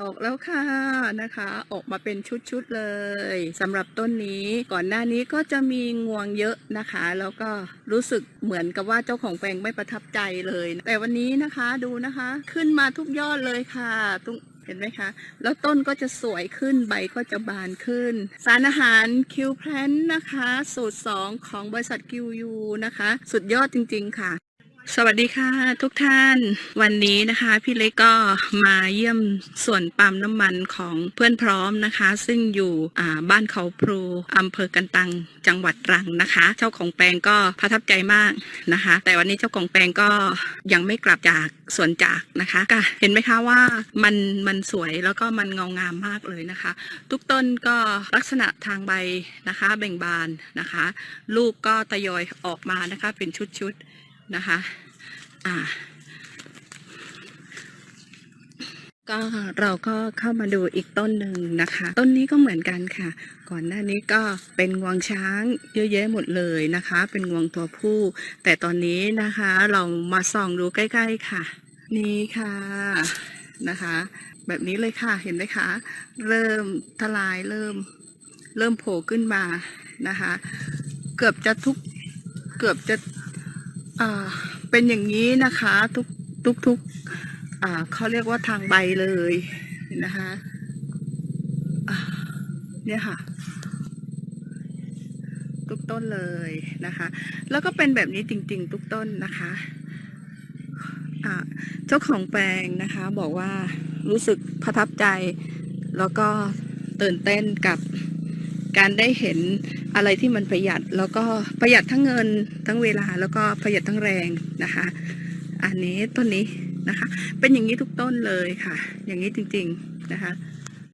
ออกแล้วค่ะนะคะ ออกมาเป็นชุดๆเลยสำหรับต้นนี้ก่อนหน้านี้ก็จะมีงวงเยอะนะคะ แล้วก็รู้สึกเหมือนกับว่าเจ้าของแปลงไม่ประทับใจเลย แต่วันนี้นะคะดูนะคะ ขึ้นมาทุกยอดเลยค่ะตรงเห็นไหมคะ แล้วต้นก็จะสวยขึ้น ใบก็จะบานขึ้น สารอาหารคิวแพลนนะคะ สูตร 2 ของบริษัทคิวยูนะคะ สุดยอดจริง ๆ ค่ะ สวัสดีค่ะทุกท่านวันนี้นะคะพี่เล็กก็มาเยี่ยมส่วนปั๊มน้ำมันของเพื่อนพร้อมนะคะ ซึ่งอยู่บ้านเขาพลูอำเภอกันตังจังหวัดตรังนะคะ เจ้าของแปลงก็ประทับใจมากนะคะ แต่วันนี้เจ้าของแปลงก็ยังไม่กลับจากสวนจากนะคะก็เห็นไหมคะว่ามันมันสวยแล้วก็มันเงางามมากเลยนะคะ ทุกต้นก็ลักษณะทางใบนะคะ เบ่งบานนะคะ ลูกก็ทยอยออกมานะคะเป็นชุดๆ นะคะอ่าก็เราก็เข้ามาดูอีกต้นหนึ่งนะคะ ต้นนี้ก็เหมือนกันค่ะ ก่อนหน้านี้ก็เป็นงวงช้างเยอะแยะหมดเลยนะคะ เป็นงวงตัวผู้ แต่ตอนนี้นะคะเรามาส่องดูใกล้ๆค่ะ นี่ค่ะนะคะ แบบนี้เลยค่ะเห็นไหมคะ เริ่มทลายเริ่ม เริ่มโผล่ขึ้นมานะคะ เกือบจะทุกเกือบจะ อ่า เป็นอย่างนี้นะคะ ทุกทุกทุกอ่าเขาเรียกว่าทางใบเลยนะคะเนี่ยค่ะ ทุกต้นเลยนะคะ แล้วก็เป็นแบบนี้จริง ๆ ทุกต้นนะคะเจ้าของแปลงนะคะ บอกว่ารู้สึกประทับใจ แล้วก็ตื่นเต้นกับ การได้เห็นอะไรที่มันประหยัด แล้วก็ประหยัดทั้งเงินทั้งเวลาแล้วก็ประหยัดทั้งแรงนะคะ อันนี้ต้นนี้นะคะ เป็นอย่างนี้ทุกต้นเลยค่ะ อย่างนี้จริง ๆนะคะ